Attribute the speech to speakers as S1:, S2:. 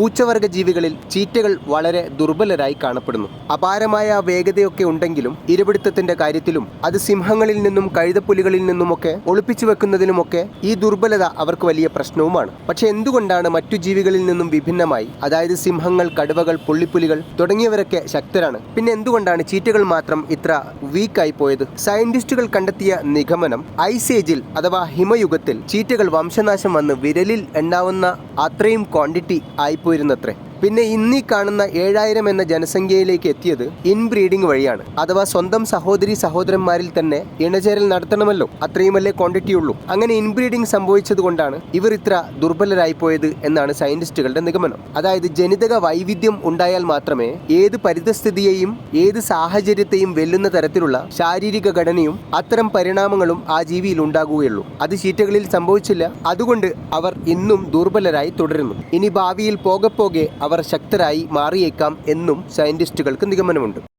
S1: പൂച്ചവർഗ ജീവികളിൽ ചീറ്റകൾ വളരെ ദുർബലരായി കാണപ്പെടുന്നു. അപാരമായ വേഗതയൊക്കെ ഉണ്ടെങ്കിലും ഇരപിടുത്തത്തിന്റെ കാര്യത്തിലും അത് സിംഹങ്ങളിൽ നിന്നും കഴുതപ്പുലികളിൽ നിന്നുമൊക്കെ ഒളിപ്പിച്ചു വെക്കുന്നതിലുമൊക്കെ ഈ ദുർബലത അവർക്ക് വലിയ പ്രശ്നവുമാണ്. പക്ഷെ എന്തുകൊണ്ടാണ് മറ്റു ജീവികളിൽ നിന്നും വിഭിന്നമായി? അതായത് സിംഹങ്ങൾ കടുവകൾ പുള്ളിപ്പുലികൾ തുടങ്ങിയവരൊക്കെ ശക്തരാണ്. പിന്നെ എന്തുകൊണ്ടാണ് ചീറ്റകൾ മാത്രം ഇത്ര വീക്കായി പോയത്? സയന്റിസ്റ്റുകൾ കണ്ടെത്തിയ നിഗമനം ഐസേജിൽ അഥവാ ഹിമയുഗത്തിൽ ചീറ്റകൾ വംശനാശം വന്ന് വിരലിൽ എണ്ണാവുന്ന അത്രയും ക്വാണ്ടിറ്റി ആയിപ്പോയിരുന്നത്രേ പിന്നെ ഇന്നീ കാണുന്ന ഏഴായിരം എന്ന ജനസംഖ്യയിലേക്ക് എത്തിയത് ഇൻബ്രീഡിംഗ് വഴിയാണ്. അഥവാ സ്വന്തം സഹോദരി സഹോദരന്മാരിൽ തന്നെ ഇണചേരൽ നടത്തണമല്ലോ. അത്രയുമല്ലേ ക്വാണ്ടിറ്റി ഉള്ളൂ. അങ്ങനെ ഇൻബ്രീഡിംഗ് സംഭവിച്ചതുകൊണ്ടാണ് ഇവർ ഇത്ര ദുർബലരായി പോയത് എന്നാണ് സയന്റിസ്റ്റുകളുടെ നിഗമനം. അതായത് ജനിതക വൈവിധ്യം ഉണ്ടായാൽ മാത്രമേ ഏത് പരിതസ്ഥിതിയെയും ഏത് സാഹചര്യത്തെയും വെല്ലുന്ന തരത്തിലുള്ള ശാരീരിക ഘടനയും അത്തരം പരിണാമങ്ങളും ആ ജീവിയിൽ ഉണ്ടാകുകയുള്ളൂ. അത് ചീറ്റകളിൽ സംഭവിച്ചില്ല. അതുകൊണ്ട് അവർ ഇന്നും ദുർബലരായി തുടരുന്നു. ഇനി ഭാവിയിൽ പോകെ പോകെ അവർ ശക്തരായി മാറിയേക്കാം എന്നും സയന്റിസ്റ്റുകൾക്ക് നിഗമനമുണ്ട്.